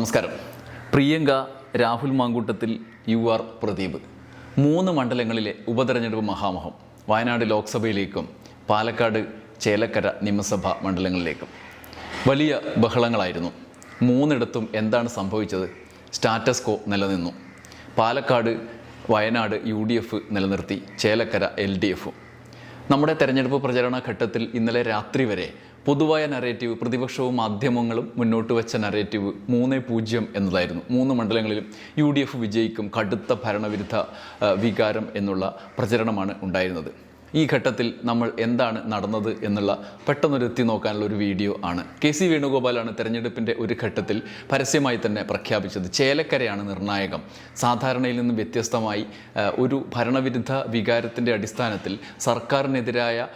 നമസ്കാരം. Priyanka Rahul Mamkootathil U R Pradeep. മൂന്ന് മണ്ഡലങ്ങളിലെ ഉപതെരഞ്ഞെടുപ്പ് മഹാമഹം. വയനാട് ലോക്സഭയിലേക്കും പാലക്കാട് ചേലക്കര നിയമസഭാ മണ്ഡലങ്ങളിലേക്കും. വലിയ ബഹളങ്ങളായിരുന്നു. മൂന്നിടത്തും എന്താണ് സംഭവിച്ചത്? സ്റ്റാറ്റസ് കോ നിലനിന്നു. Palakkad Wayanad U D F നിലനിർത്തി. ചേലക്കര എൽ ഡി എഫും. നമ്മുടെ തെരഞ്ഞെടുപ്പ് പ്രചരണ ഘട്ടത്തിൽ ഇന്നലെ രാത്രി വരെ പൊതുവായ നറേറ്റീവ് പ്രതിപക്ഷവും മാധ്യമങ്ങളും മുന്നോട്ട് വെച്ച നറേറ്റീവ് മൂന്ന് പൂജ്യം എന്നതായിരുന്നു. മൂന്ന് മണ്ഡലങ്ങളിലും യു ഡി എഫ് വിജയിക്കും കടുത്ത ഭരണവിരുദ്ധ വികാരം എന്നുള്ള പ്രചരണമാണ് ഉണ്ടായിരുന്നത്. ഈ ഘട്ടത്തിൽ നമ്മൾ എന്താണ് നടന്നത് എന്നുള്ള പെട്ടെന്നൊരു എത്തി നോക്കാനുള്ള ഒരു വീഡിയോ ആണ്. കെ സി വേണുഗോപാലാണ് തെരഞ്ഞെടുപ്പിന്റെ ഒരു ഘട്ടത്തിൽ പരസ്യമായി തന്നെ പ്രഖ്യാപിച്ചത്. ചേലക്കരയാണ് നിർണായകം. സാധാരണയിൽ നിന്നും വ്യത്യസ്തമായി ഒരു ഭരണവിരുദ്ധ വികാരത്തിന്റെ അടിസ്ഥാനത്തിൽ സർക്കാരിനെതിരായ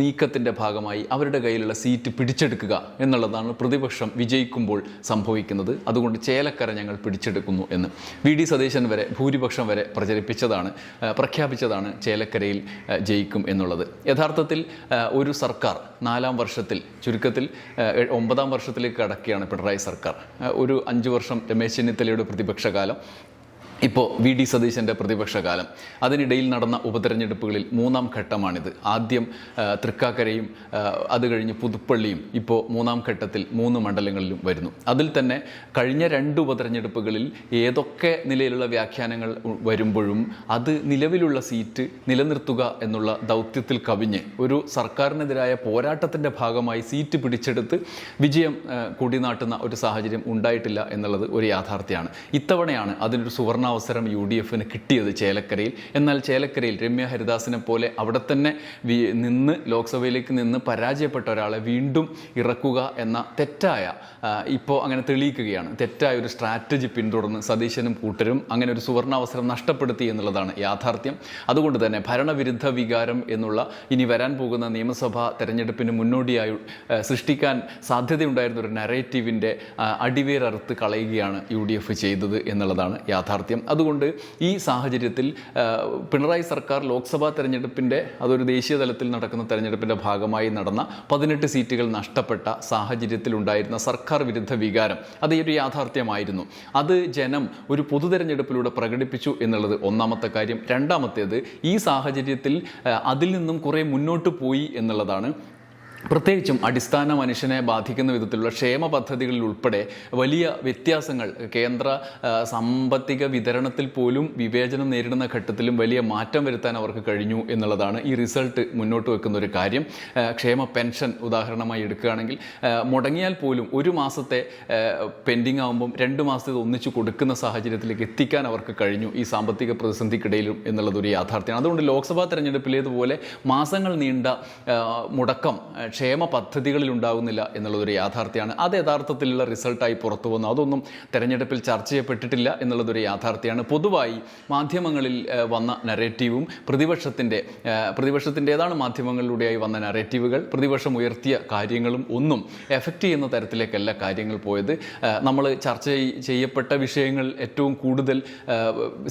നീക്കത്തിന്റെ ഭാഗമായി അവരുടെ കയ്യിലുള്ള സീറ്റ് പിടിച്ചെടുക്കുക എന്നുള്ളതാണ് പ്രതിപക്ഷം വിജയിക്കുമ്പോൾ സംഭവിക്കുന്നത്. അതുകൊണ്ട് ചേലക്കര ഞങ്ങൾ പിടിച്ചെടുക്കുന്നു എന്ന്. വി. ഡി. സതീശൻ വരെ ഭൂരിപക്ഷം വരെ പ്രചരിപ്പിച്ചതാണ് പ്രഖ്യാപിച്ചതാണ് ചേലക്കരയിൽ ജയിക്കും എന്നുള്ളത്. യഥാർത്ഥത്തിൽ ഒരു സർക്കാർ നാലാം വർഷത്തിൽ ചുരുക്കത്തിൽ ഒമ്പതാം വർഷത്തിലേക്ക് കടക്കുകയാണ് പിണറായി സർക്കാർ. ഒരു അഞ്ച് വർഷം രമേശ് ചെന്നിത്തലയുടെ പ്രതിപക്ഷ കാലം. ഇപ്പോൾ വി ഡി സതീശന്റെ പ്രതിപക്ഷകാലം. അതിനിടയിൽ നടന്ന ഉപതെരഞ്ഞെടുപ്പുകളിൽ മൂന്നാം ഘട്ടമാണിത്. ആദ്യം തൃക്കാക്കരയും അത് കഴിഞ്ഞ് പുതുപ്പള്ളിയും ഇപ്പോൾ മൂന്നാം ഘട്ടത്തിൽ മൂന്ന് മണ്ഡലങ്ങളിലും വരുന്നു. അതിൽ തന്നെ കഴിഞ്ഞ രണ്ട് ഉപതെരഞ്ഞെടുപ്പുകളിൽ ഏതൊക്കെ നിലയിലുള്ള വ്യാഖ്യാനങ്ങൾ വരുമ്പോഴും അത് നിലവിലുള്ള സീറ്റ് നിലനിർത്തുക എന്നുള്ള ദൗത്യത്തിൽ കവിഞ്ഞ് ഒരു സർക്കാരിനെതിരായ പോരാട്ടത്തിന്റെ ഭാഗമായി സീറ്റ് പിടിച്ചെടുത്ത് വിജയം കൂടി കൊടിനാട്ടുന്ന ഒരു സാഹചര്യം ഉണ്ടായിട്ടില്ല എന്നുള്ളത് ഒരു യാഥാർത്ഥ്യമാണ്. ഇത്തവണയാണ് അതിനൊരു സുവർണാവസരം യു ഡി എഫിന് കിട്ടിയത് ചേലക്കരയിൽ. എന്നാൽ ചേലക്കരയിൽ രമ്യ ഹരിദാസിനെ പോലെ അവിടെ തന്നെ നിന്ന് ലോക്സഭയിലേക്ക് നിന്ന് പരാജയപ്പെട്ട ഒരാളെ വീണ്ടും ഇറക്കുക എന്ന തെറ്റായ ഇപ്പോൾ അങ്ങനെ തെളിയിക്കുകയാണ്. തെറ്റായ ഒരു സ്ട്രാറ്റജി പിന്തുടർന്ന് സതീശനും കൂട്ടരും അങ്ങനെ ഒരു സുവർണാവസരം നഷ്ടപ്പെടുത്തി എന്നുള്ളതാണ് യാഥാർത്ഥ്യം. അതുകൊണ്ട് തന്നെ ഭരണവിരുദ്ധ വികാരം എന്നുള്ള ഇനി വരാൻ പോകുന്ന നിയമസഭാ തെരഞ്ഞെടുപ്പിന് മുന്നോടിയായി സൃഷ്ടിക്കാൻ സാധ്യതയുണ്ടായിരുന്ന ഒരു നരേറ്റീവിന്റെ അടിവേരറുത്ത് കളയുകയാണ് യു ഡി എഫ് ചെയ്തത് എന്നുള്ളതാണ് യാഥാർത്ഥ്യം. അതുകൊണ്ട് ഈ സാഹചര്യത്തിൽ പിണറായി സർക്കാർ ലോക്സഭാ തെരഞ്ഞെടുപ്പിന്റെ അതൊരു ദേശീയ തലത്തിൽ നടക്കുന്ന തെരഞ്ഞെടുപ്പിന്റെ ഭാഗമായി നടന്ന പതിനെട്ട് സീറ്റുകൾ നഷ്ടപ്പെട്ട സാഹചര്യത്തിലുണ്ടായിരുന്ന സർക്കാർ വിരുദ്ധ വികാരം അത് ഒരു യാഥാർത്ഥ്യമായിരുന്നു. അത് ജനം ഒരു പൊതു തെരഞ്ഞെടുപ്പിലൂടെ പ്രകടിപ്പിച്ചു എന്നുള്ളത് ഒന്നാമത്തെ കാര്യം. രണ്ടാമത്തേത് ഈ സാഹചര്യത്തിൽ അതിൽ നിന്നും കുറേ മുന്നോട്ട് പോയി എന്നുള്ളതാണ് പ്രത്യേകിച്ചും അടിസ്ഥാന മനുഷ്യനെ ബാധിക്കുന്ന വിധത്തിലുള്ള ക്ഷേമ പദ്ധതികളിൽ ഉൾപ്പെടെ വലിയ വ്യത്യാസങ്ങൾ കേന്ദ്ര സാമ്പത്തിക വിതരണത്തിൽ പോലും വിവേചനം നേരിടുന്ന ഘട്ടത്തിലും വലിയ മാറ്റം വരുത്താൻ അവർക്ക് കഴിഞ്ഞു എന്നുള്ളതാണ് ഈ റിസൾട്ട് മുന്നോട്ട് വെക്കുന്ന ഒരു കാര്യം. ക്ഷേമ പെൻഷൻ ഉദാഹരണമായി എടുക്കുകയാണെങ്കിൽ മുടങ്ങിയാൽ പോലും ഒരു മാസത്തെ പെൻഡിങ് ആകുമ്പം രണ്ട് മാസത്തെ ഒന്നിച്ചു കൊടുക്കുന്ന സാഹചര്യത്തിലേക്ക് എത്തിക്കാൻ അവർക്ക് കഴിഞ്ഞു ഈ സാമ്പത്തിക പ്രതിസന്ധിക്കിടയിലും എന്നുള്ളതൊരു യാഥാർത്ഥ്യമാണ്. അതുകൊണ്ട് ലോക്സഭാ തെരഞ്ഞെടുപ്പിലേതുപോലെ മാസങ്ങൾ നീണ്ട മുടക്കം ക്ഷേമ പദ്ധതികളിൽ ഉണ്ടാകുന്നില്ല എന്നുള്ളതൊരു യാഥാർത്ഥ്യമാണ്. അത് യഥാർത്ഥത്തിലുള്ള റിസൾട്ടായി പുറത്തു വന്നു അതൊന്നും തെരഞ്ഞെടുപ്പിൽ ചർച്ച ചെയ്യപ്പെട്ടിട്ടില്ല എന്നുള്ളതൊരു യാഥാർത്ഥ്യമാണ്. പൊതുവായി മാധ്യമങ്ങളിൽ വന്ന നരേറ്റീവും പ്രതിപക്ഷത്തിന്റെ പ്രതിപക്ഷത്തിന്റെതാണ് മാധ്യമങ്ങളിലൂടെയായി വന്ന നരേറ്റീവുകൾ പ്രതിപക്ഷം ഉയർത്തിയ കാര്യങ്ങളും ഒന്നും എഫക്റ്റ് ചെയ്യുന്ന തരത്തിലേക്കല്ല കാര്യങ്ങൾ പോയത്. നമ്മൾ ചർച്ച ചെയ്യപ്പെട്ട വിഷയങ്ങൾ ഏറ്റവും കൂടുതൽ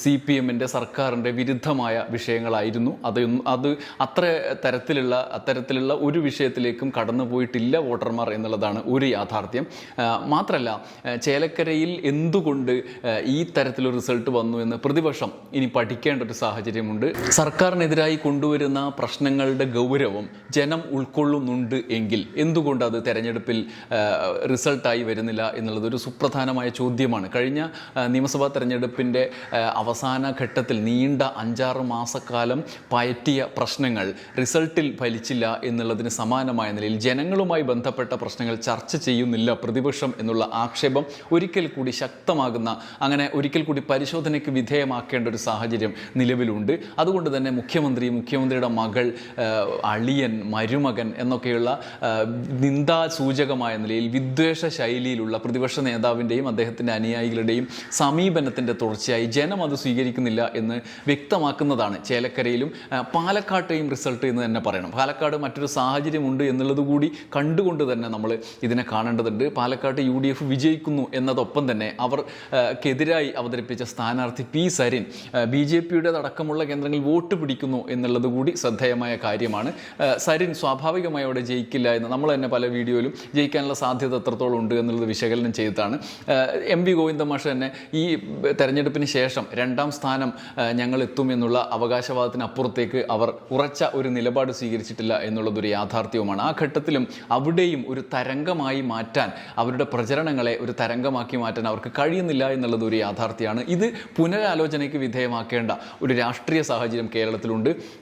സി പി എമ്മിന്റെ സർക്കാരിന്റെ വിരുദ്ധമായ വിഷയങ്ങളായിരുന്നു. അതൊന്നും അത് അത്ര തരത്തിലുള്ള അത്തരത്തിലുള്ള ഒരു വിഷയത്തിലേക്കും കടന്നു പോയിട്ടില്ല വോട്ടർമാർ എന്നുള്ളതാണ് ഒരു യാഥാർത്ഥ്യം. മാത്രമല്ല ചേലക്കരയിൽ എന്തുകൊണ്ട് ഈ തരത്തിലൊരു റിസൾട്ട് വന്നു എന്ന് പ്രതിപക്ഷം ഇനി പഠിക്കേണ്ട ഒരു സാഹചര്യമുണ്ട്. സർക്കാരിനെതിരായി കൊണ്ടുവരുന്ന പ്രശ്നങ്ങളുടെ ഗൗരവം ജനം ഉൾക്കൊള്ളുന്നുണ്ട് എങ്കിൽ എന്തുകൊണ്ട് അത് തെരഞ്ഞെടുപ്പിൽ റിസൾട്ടായി വരുന്നില്ല എന്നുള്ളത് ഒരു സുപ്രധാനമായ ചോദ്യമാണ്. കഴിഞ്ഞ നിയമസഭാ തെരഞ്ഞെടുപ്പിന്റെ അവസാന ഘട്ടത്തിൽ നീണ്ട അഞ്ചാറ് മാസക്കാലം പയറ്റിയ പ്രശ്നങ്ങൾ റിസൾട്ടിൽ ഫലിച്ചില്ല എന്നുള്ളതിന് സമാനമായ നിലയിൽ ജനങ്ങളുമായി ബന്ധപ്പെട്ട പ്രശ്നങ്ങൾ ചർച്ച ചെയ്യുന്നില്ല പ്രതിപക്ഷം എന്നുള്ള ആക്ഷേപം ഒരിക്കൽ കൂടി ശക്തമാകുന്ന അങ്ങനെ ഒരിക്കൽ കൂടി പരിശോധനയ്ക്ക് വിധേയമാക്കേണ്ട ഒരു സാഹചര്യം നിലവിലുണ്ട്. അതുകൊണ്ട് തന്നെ മുഖ്യമന്ത്രി മുഖ്യമന്ത്രിയുടെ മകൾ അളിയൻ മരുമകൻ എന്നൊക്കെയുള്ള നിന്ദാസൂചകമായ നിലയിൽ വിദ്വേഷ ശൈലിയിലുള്ള പ്രതിപക്ഷ നേതാവിന്റെയും അദ്ദേഹത്തിന്റെ അനുയായികളുടെയും സമീപനത്തിന്റെ തുടർച്ചയായി ജനം അത് സ്വീകരിക്കുന്നില്ല എന്ന് വ്യക്തമാക്കുന്നതാണ്. ചേലക്കരയിലും പാലക്കാട്ടെയും റിസൾട്ട് എന്ന് തന്നെ പറയണം. പാലക്കാട് മറ്റൊരു സാഹചര്യമുണ്ട് എന്നുള്ളത് കൂടി കണ്ടുകൊണ്ട് തന്നെ നമ്മൾ ഇതിനെ കാണേണ്ടതുണ്ട്. പാലക്കാട്ട് യു ഡി എഫ് വിജയിക്കുന്നു എന്നതൊപ്പം തന്നെ അവർക്കെതിരായി അവതരിപ്പിച്ച സ്ഥാനാർത്ഥി പി സരിൻ ബി ജെ പിയുടെ അടക്കമുള്ള കേന്ദ്രങ്ങളിൽ വോട്ട് പിടിക്കുന്നു എന്നുള്ളത് കൂടി ശ്രദ്ധേയമായ കാര്യമാണ്. സരിൻ സ്വാഭാവികമായി അവിടെ ജയിക്കില്ല എന്ന് നമ്മൾ തന്നെ പല വീഡിയോയിലും ജയിക്കാനുള്ള സാധ്യത എത്രത്തോളം ഉണ്ട് എന്നുള്ളത് വിശകലനം ചെയ്തിട്ടാണ്. എം വി ഗോവിന്ദ മാഷ് തന്നെ ഈ തെരഞ്ഞെടുപ്പിന് ശേഷം രണ്ടാം സ്ഥാനം ഞങ്ങൾ എത്തും എന്നുള്ള അവകാശവാദത്തിനപ്പുറത്തേക്ക് അവർ ഉറച്ച ഒരു നിലപാട് സ്വീകരിച്ചിട്ടില്ല എന്നുള്ളതൊരു യാഥാർത്ഥ്യവുമാണ്. ആ ഘട്ടത്തിലും അവിടെയും ഒരു തരംഗമായി മാറ്റാൻ അവരുടെ പ്രചരണങ്ങളെ ഒരു തരംഗമാക്കി മാറ്റാൻ അവർക്ക് കഴിയുന്നില്ല എന്നുള്ളത് ഒരു യാഥാർത്ഥ്യമാണ്. ഇത് പുനരാലോചനയ്ക്ക് വിധേയമാക്കേണ്ട ഒരു രാഷ്ട്രീയ സാഹചര്യം കേരളത്തിലുണ്ട്.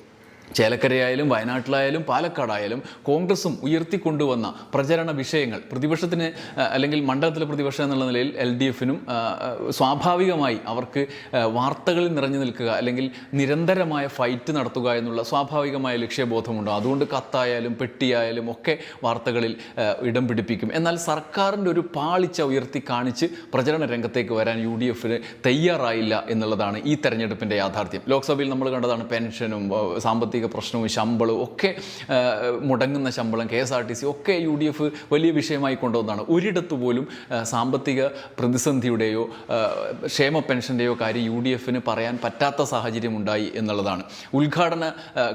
ചേലക്കരയായാലും വയനാട്ടിലായാലും പാലക്കാടായാലും കോൺഗ്രസും ഉയർത്തിക്കൊണ്ടുവന്ന പ്രചരണ വിഷയങ്ങൾ പ്രതിപക്ഷത്തിന് അല്ലെങ്കിൽ മണ്ഡലത്തിലെ പ്രതിപക്ഷം എന്നുള്ള നിലയിൽ എൽ ഡി എഫിനും സ്വാഭാവികമായി അവർക്ക് വാർത്തകളിൽ നിറഞ്ഞു നിൽക്കുക അല്ലെങ്കിൽ നിരന്തരമായ ഫൈറ്റ് നടത്തുക എന്നുള്ള സ്വാഭാവികമായ ലക്ഷ്യബോധമുണ്ട്. അതുകൊണ്ട് കത്തായാലും പെട്ടിയായാലും ഒക്കെ വാർത്തകളിൽ ഇടം പിടിപ്പിക്കും. എന്നാൽ സർക്കാരിന്റെ ഒരു പാളിച്ച ഉയർത്തി കാണിച്ച് പ്രചരണ രംഗത്തേക്ക് വരാൻ യു ഡി എഫിന് തയ്യാറായില്ല എന്നുള്ളതാണ് ഈ തെരഞ്ഞെടുപ്പിന്റെ യാഥാർത്ഥ്യം. ലോക്സഭയിൽ നമ്മൾ കണ്ടതാണ് പെൻഷനും ആ, സാമ്പത്തിക പ്രശ്നവും ശമ്പളവും ഒക്കെ മുടങ്ങുന്ന ശമ്പളം K S R T C ഒക്കെ യു ഡി എഫ് വലിയ വിഷയമായി കൊണ്ടുവന്നതാണ്. ഒരിടത്ത് പോലും സാമ്പത്തിക പ്രതിസന്ധിയുടെയോ ക്ഷേമ പെൻഷന്റെയോ കാര്യം യു ഡി എഫിന് പറയാൻ പറ്റാത്ത സാഹചര്യം ഉണ്ടായി എന്നുള്ളതാണ്. ഉദ്ഘാടന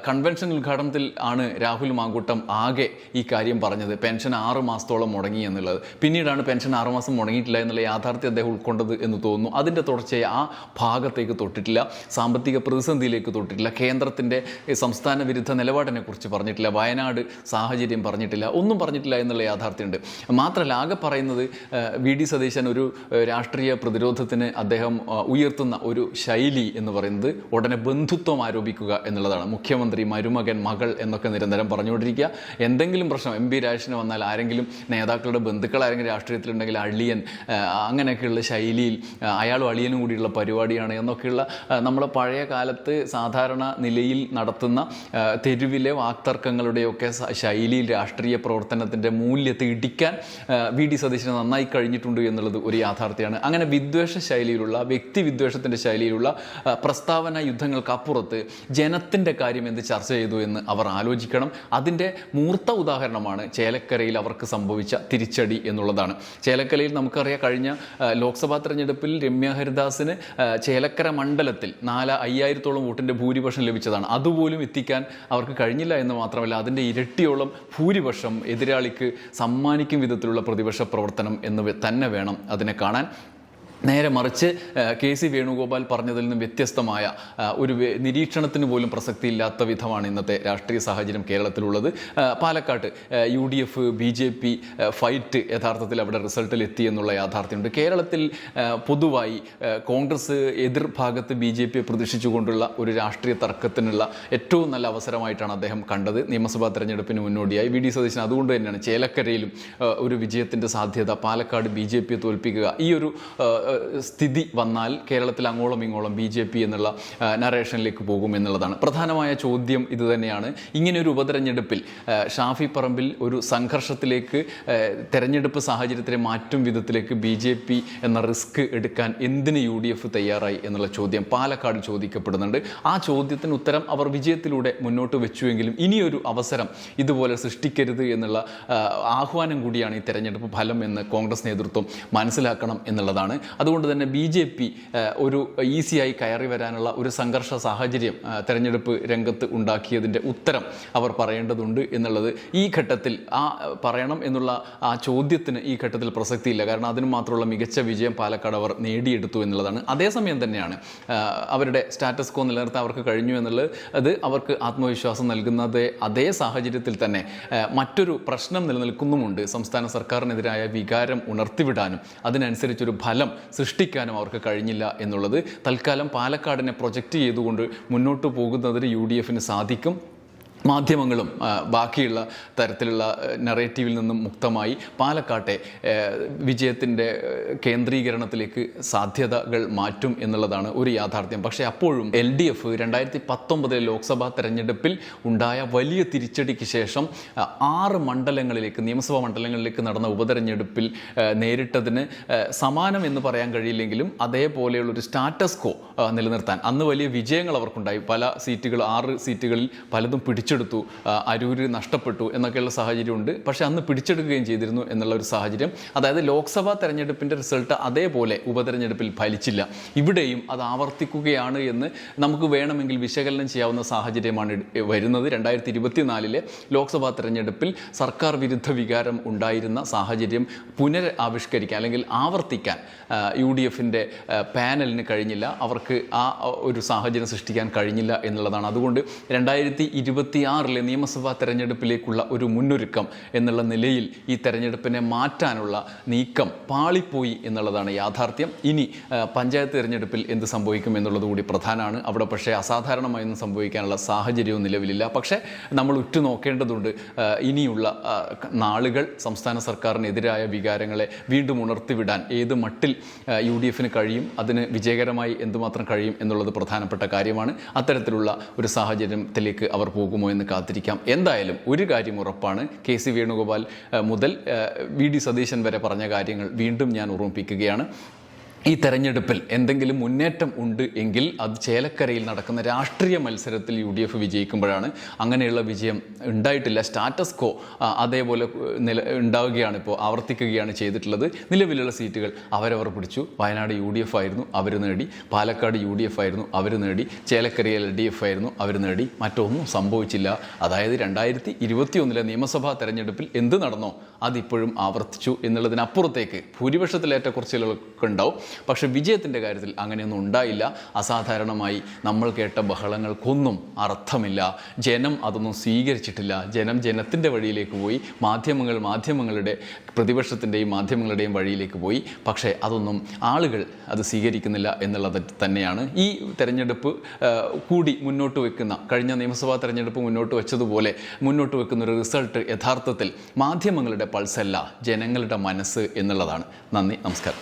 കൺവെൻഷൻ ഉദ്ഘാടനത്തിൽ ആണ് രാഹുൽ മാങ്കൂട്ടം ആകെ ഈ കാര്യം പറഞ്ഞത്. പെൻഷൻ ആറ് മാസത്തോളം മുടങ്ങി എന്നുള്ളത്. പിന്നീടാണ് പെൻഷൻ ആറ് മാസം മുടങ്ങിയിട്ടില്ല എന്നുള്ള യാഥാർത്ഥ്യം അദ്ദേഹം ഉൾക്കൊണ്ടത് എന്ന് തോന്നുന്നു. അതിന്റെ തുടർച്ചയെ ആ ഭാഗത്തേക്ക് തൊട്ടിട്ടില്ല. സാമ്പത്തിക പ്രതിസന്ധിയിലേക്ക് തൊട്ടിട്ടില്ല. കേന്ദ്രത്തിന്റെ സംസ്ഥാന വിരുദ്ധ നിലപാടിനെ കുറിച്ച് പറഞ്ഞിട്ടില്ല വയനാട് സാഹചര്യം പറഞ്ഞിട്ടില്ല ഒന്നും പറഞ്ഞിട്ടില്ല എന്നുള്ള യാഥാർത്ഥ്യമുണ്ട്. മാത്രമല്ല ആകെ പറയുന്നത് വി ഡി സതീശൻ ഒരു രാഷ്ട്രീയ പ്രതിരോധത്തിന് അദ്ദേഹം ഉയർത്തുന്ന ഒരു ശൈലി എന്ന് പറയുന്നത് ഉടനെ ബന്ധുത്വം ആരോപിക്കുക എന്നുള്ളതാണ്. മുഖ്യമന്ത്രി മരുമകൻ മകൾ എന്നൊക്കെ നിരന്തരം പറഞ്ഞുകൊണ്ടിരിക്കുക. എന്തെങ്കിലും പ്രശ്നം എം പി രാജേഷിന് വന്നാൽ ആരെങ്കിലും നേതാക്കളുടെ ബന്ധുക്കൾ ആരെങ്കിലും രാഷ്ട്രീയത്തിലുണ്ടെങ്കിൽ അളിയൻ അങ്ങനെയൊക്കെയുള്ള ശൈലിയിൽ അയാളും അളിയനും കൂടിയുള്ള പരിപാടിയാണ് എന്നൊക്കെയുള്ള നമ്മളെ പഴയ കാലത്ത് സാധാരണ നിലയിൽ നടത്തുന്ന ആ, തെരുവിലെ വാക്തർക്കങ്ങളുടെയൊക്കെ ശൈലിയിൽ രാഷ്ട്രീയ പ്രവർത്തനത്തിന്റെ മൂല്യത്തെ ഇടിക്കാൻ വി. ഡി. സതീശന് നന്നായി കഴിഞ്ഞിട്ടുണ്ട് എന്നുള്ളത് ഒരു യാഥാർത്ഥ്യമാണ്. അങ്ങനെ വിദ്വേഷ ശൈലിയിലുള്ള വ്യക്തി വിദ്വേഷത്തിന്റെ ശൈലിയിലുള്ള പ്രസ്താവന യുദ്ധങ്ങൾക്കപ്പുറത്ത് ജനത്തിന്റെ കാര്യം എന്ത് ചർച്ച ചെയ്തു എന്ന് അവർ ആലോചിക്കണം. അതിന്റെ മൂർത്ത ഉദാഹരണമാണ് ചേലക്കരയിൽ അവർക്ക് സംഭവിച്ച തിരിച്ചടി എന്നുള്ളതാണ്. ചേലക്കരയിൽ നമുക്കറിയാം കഴിഞ്ഞ ലോക്സഭാ തെരഞ്ഞെടുപ്പിൽ രമ്യ ഹരിദാസിന് ചേലക്കര മണ്ഡലത്തിൽ നാല് അയ്യായിരത്തോളം വോട്ടിന്റെ ഭൂരിപക്ഷം ലഭിച്ചതാണ്. അതുപോലും എത്തിക്കാൻ അവർക്ക് കഴിഞ്ഞില്ല എന്ന് മാത്രമല്ല അതിന്റെ ഇരട്ടിയോളം ഭൂരിപക്ഷം എതിരാളിക്ക് സമ്മാനിക്കും വിധത്തിലുള്ള പ്രതിപക്ഷ പ്രവർത്തനം എന്ന് തന്നെ വേണം അതിനെ കാണാൻ. നേരെ മറിച്ച് കെ സി വേണുഗോപാൽ പറഞ്ഞതിൽ നിന്നും വ്യത്യസ്തമായ ഒരു നിരീക്ഷണത്തിന് പോലും പ്രസക്തിയില്ലാത്ത വിധമാണ് ഇന്നത്തെ രാഷ്ട്രീയ സാഹചര്യം കേരളത്തിലുള്ളത്. പാലക്കാട്ട് U D F B J P fight യഥാർത്ഥത്തിൽ അവിടെ റിസൾട്ടിൽ എത്തി എന്നുള്ള യാഥാർത്ഥ്യമുണ്ട്. കേരളത്തിൽ പൊതുവായി കോൺഗ്രസ് എതിർഭാഗത്ത് ബി ജെ പിയെ പ്രതീക്ഷിച്ചുകൊണ്ടുള്ള ഒരു രാഷ്ട്രീയ തർക്കത്തിനുള്ള ഏറ്റവും നല്ല അവസരമായിട്ടാണ് അദ്ദേഹം കണ്ടത്. നിയമസഭാ തെരഞ്ഞെടുപ്പിന് മുന്നോടിയായി. വി ഡി സതീശൻ അതുകൊണ്ട് തന്നെയാണ് ചേലക്കരയിലും ഒരു വിജയത്തിന്റെ സാധ്യത പാലക്കാട് ബി ജെ പിയെ തോൽപ്പിക്കുക. ഈ ഒരു സ്ഥിതി വന്നാൽ കേരളത്തിൽ അങ്ങോളം ഇങ്ങോളം ബി ജെ പി എന്നുള്ള നറേഷനിലേക്ക് പോകും എന്നുള്ളതാണ്. പ്രധാനമായ ചോദ്യം ഇത് തന്നെയാണ്. ഇങ്ങനെ ഉപതെരഞ്ഞെടുപ്പിൽ ഷാഫി പറമ്പിൽ ഒരു സംഘർഷത്തിലേക്ക് തെരഞ്ഞെടുപ്പ് സാഹചര്യത്തിലെ മാറ്റും വിധത്തിലേക്ക് ബി ജെ പി എന്ന റിസ്ക് എടുക്കാൻ എന്തിന് യു ഡി എഫ് തയ്യാറായി എന്നുള്ള ചോദ്യം പാലക്കാട് ചോദിക്കപ്പെടുന്നുണ്ട്. ആ ചോദ്യത്തിന് ഉത്തരം അവർ വിജയത്തിലൂടെ മുന്നോട്ട് വെച്ചുവെങ്കിലും ഇനിയൊരു അവസരം ഇതുപോലെ സൃഷ്ടിക്കരുത് എന്നുള്ള ആഹ്വാനം കൂടിയാണ് ഈ തെരഞ്ഞെടുപ്പ് ഫലം എന്ന് കോൺഗ്രസ് നേതൃത്വം മനസ്സിലാക്കണം എന്നുള്ളതാണ്. അതുകൊണ്ട് തന്നെ ബി ജെ പി ഒരു ഈസിയായി കയറി വരാനുള്ള ഒരു സംഘർഷ സാഹചര്യം തെരഞ്ഞെടുപ്പ് രംഗത്ത് ഉണ്ടാക്കിയതിന്റെ ഉത്തരം അവർ പറയേണ്ടതുണ്ട് എന്നുള്ളത് ഈ ഘട്ടത്തിൽ ആ, പറയണം എന്നുള്ള ആ ചോദ്യത്തിന് ഈ ഘട്ടത്തിൽ പ്രസക്തിയില്ല. കാരണം അതിന് മാത്രമുള്ള മികച്ച വിജയം പാലക്കാട് അവർ നേടിയെടുത്തു എന്നുള്ളതാണ്. അതേസമയം തന്നെയാണ് അവരുടെ സ്റ്റാറ്റസ് കോ നിലനിർത്താൻ അവർക്ക് കഴിഞ്ഞു എന്നുള്ളത്. അത് അവർക്ക് ആത്മവിശ്വാസം നൽകുന്നത് അതേ സാഹചര്യത്തിൽ തന്നെ മറ്റൊരു പ്രശ്നം നിലനിൽക്കുന്നുമുണ്ട്. സംസ്ഥാന സർക്കാരിനെതിരായ വികാരം ഉണർത്തിവിടാനും അതിനനുസരിച്ചൊരു ഫലം സൃഷ്ടിക്കാനും അവർക്ക് കഴിഞ്ഞില്ല എന്നുള്ളത്. തൽക്കാലം പാലക്കാടിനെ പ്രൊജക്റ്റ് ചെയ്തുകൊണ്ട് മുന്നോട്ട് പോകുന്നതിന് യു ഡി എഫിന് സാധിക്കും. മാധ്യമങ്ങളും ബാക്കിയുള്ള തരത്തിലുള്ള നറേറ്റീവിൽ നിന്നും മുക്തമായി പാലക്കാട്ടെ വിജയത്തിന്റെ കേന്ദ്രീകരണത്തിലേക്ക് സാധ്യതകൾ മാറ്റും എന്നുള്ളതാണ് ഒരു യാഥാർത്ഥ്യം. പക്ഷേ അപ്പോഴും എൽ ഡി എഫ് രണ്ടായിരത്തി പത്തൊമ്പതിലെ ലോക്സഭാ തെരഞ്ഞെടുപ്പിൽ ഉണ്ടായ വലിയ തിരിച്ചടിക്ക് ശേഷം ആറ് മണ്ഡലങ്ങളിലേക്ക് നിയമസഭാ മണ്ഡലങ്ങളിലേക്ക് നടന്ന ഉപതെരഞ്ഞെടുപ്പിൽ നേരിട്ടതിന് സമാനം എന്ന് പറയാൻ കഴിയില്ലെങ്കിലും അതേപോലെയുള്ള ഒരു സ്റ്റാറ്റസ്കോ നിലനിർത്താൻ. അന്ന് വലിയ വിജയങ്ങൾ അവർക്കുണ്ടായി. പല സീറ്റുകൾ ആറ് സീറ്റുകളിൽ പലതും പിടിച്ചു പിടിച്ചെടുത്തു അരൂർ നഷ്ടപ്പെട്ടു എന്നൊക്കെയുള്ള സാഹചര്യമുണ്ട്. പക്ഷേ അന്ന് പിടിച്ചെടുക്കുകയും ചെയ്തിരുന്നു എന്നുള്ള ഒരു സാഹചര്യം. അതായത് ലോക്സഭാ തെരഞ്ഞെടുപ്പിന്റെ റിസൾട്ട് അതേപോലെ ഉപതെരഞ്ഞെടുപ്പിൽ ഫലിച്ചില്ല. ഇവിടെയും അത് ആവർത്തിക്കുകയാണ് എന്ന് നമുക്ക് വേണമെങ്കിൽ വിശകലനം ചെയ്യാവുന്ന സാഹചര്യമാണ് വരുന്നത്. രണ്ടായിരത്തി ഇരുപത്തിനാലിലെ ലോക്സഭാ തെരഞ്ഞെടുപ്പിൽ സർക്കാർ വിരുദ്ധ വികാരം ഉണ്ടായിരുന്ന സാഹചര്യം പുനർ അല്ലെങ്കിൽ ആവർത്തിക്കാൻ യു ഡി എഫിന്റെ പാനലിന് കഴിഞ്ഞില്ല. അവർക്ക് ആ ഒരു സാഹചര്യം സൃഷ്ടിക്കാൻ കഴിഞ്ഞില്ല എന്നുള്ളതാണ്. അതുകൊണ്ട് രണ്ടായിരത്തി ഇരുപത്തി ആറിലെ നിയമസഭാ തെരഞ്ഞെടുപ്പിലേക്കുള്ള ഒരു മുന്നൊരുക്കം എന്നുള്ള നിലയിൽ ഈ തെരഞ്ഞെടുപ്പിനെ മാറ്റാനുള്ള നീക്കം പാളിപ്പോയി എന്നുള്ളതാണ് യാഥാർത്ഥ്യം. ഇനി പഞ്ചായത്ത് തിരഞ്ഞെടുപ്പിൽ എന്ത് സംഭവിക്കും എന്നുള്ളത് കൂടി പ്രധാനമാണ്. അവിടെ പക്ഷേ അസാധാരണമായൊന്നും സംഭവിക്കാനുള്ള സാഹചര്യവും നിലവിലില്ല. പക്ഷേ നമ്മൾ ഉറ്റുനോക്കേണ്ടതുണ്ട് ഇനിയുള്ള നാളുകൾ സംസ്ഥാന സർക്കാരിനെതിരായ വികാരങ്ങളെ വീണ്ടും ഉണർത്തിവിടാൻ ഏത് മട്ടിൽ യു ഡി എഫിന് കഴിയും അതിന് വിജയകരമായി എന്തുമാത്രം കഴിയും എന്നുള്ളത് പ്രധാനപ്പെട്ട കാര്യമാണ്. അത്തരത്തിലുള്ള ഒരു സാഹചര്യത്തിലേക്ക് അവർ പോകുമോ എന്ന് കാത്തിരിക്കാം. എന്തായാലും ഒരു കാര്യം ഉറപ്പാണ്. കെ സി വേണുഗോപാൽ മുതൽ വി ഡി സതീശൻ വരെ പറഞ്ഞ കാര്യങ്ങൾ വീണ്ടും ഞാൻ ഓർമ്മിപ്പിക്കുകയാണ്. ഈ തെരഞ്ഞെടുപ്പിൽ എന്തെങ്കിലും മുന്നേറ്റം ഉണ്ട് എങ്കിൽ അത് ചേലക്കരയിൽ നടക്കുന്ന രാഷ്ട്രീയ മത്സരത്തിൽ യു ഡി എഫ് വിജയിക്കുമ്പോഴാണ് അങ്ങനെയുള്ള വിജയം ഉണ്ടായിട്ടില്ല. സ്റ്റാറ്റസ് കോ അതേപോലെ നില ഉണ്ടാവുകയാണ് ഇപ്പോൾ ആവർത്തിക്കുകയാണ് ചെയ്തിട്ടുള്ളത്. നിലവിലുള്ള സീറ്റുകൾ അവരവർ പിടിച്ചു. വയനാട് യു ഡി എഫ് ആയിരുന്നു അവർ നേടി. പാലക്കാട് യു ഡി എഫ് ആയിരുന്നു അവർ നേടി. ചേലക്കരയിൽ എൽ ഡി എഫ് ആയിരുന്നു അവർ നേടി. മറ്റൊന്നും സംഭവിച്ചില്ല. അതായത് രണ്ടായിരത്തി ഇരുപത്തിയൊന്നിലെ നിയമസഭാ തെരഞ്ഞെടുപ്പിൽ എന്ത് നടന്നോ അതിപ്പോഴും ആവർത്തിച്ചു എന്നുള്ളതിനപ്പുറത്തേക്ക് ഭൂരിപക്ഷത്തിലേറ്റക്കുറച്ചിലുകളൊക്കെ ഉണ്ടാവും പക്ഷെ വിജയത്തിന്റെ കാര്യത്തിൽ അങ്ങനെയൊന്നും ഉണ്ടായില്ല. അസാധാരണമായി നമ്മൾ കേട്ട ബഹളങ്ങൾക്കൊന്നും അർത്ഥമില്ല. ജനം അതൊന്നും സ്വീകരിച്ചിട്ടില്ല. ജനം ജനത്തിന്റെ വഴിയിലേക്ക് പോയി. മാധ്യമങ്ങൾ മാധ്യമങ്ങളുടെ പ്രതിപക്ഷത്തിന്റെയും മാധ്യമങ്ങളുടെയും വഴിയിലേക്ക് പോയി. പക്ഷേ അതൊന്നും ആളുകൾ അത് സ്വീകരിക്കുന്നില്ല എന്നുള്ളത് തന്നെയാണ്. ഈ തെരഞ്ഞെടുപ്പ് കൂടി മുന്നോട്ട് വെക്കുന്ന കഴിഞ്ഞ നിയമസഭാ തെരഞ്ഞെടുപ്പ് മുന്നോട്ട് വെച്ചതുപോലെ മുന്നോട്ട് വെക്കുന്ന ഒരു റിസൾട്ട് യഥാർത്ഥത്തിൽ മാധ്യമങ്ങളുടെ പൾസല്ല ജനങ്ങളുടെ മനസ്സ് എന്നുള്ളതാണ്. നന്ദി നമസ്കാരം.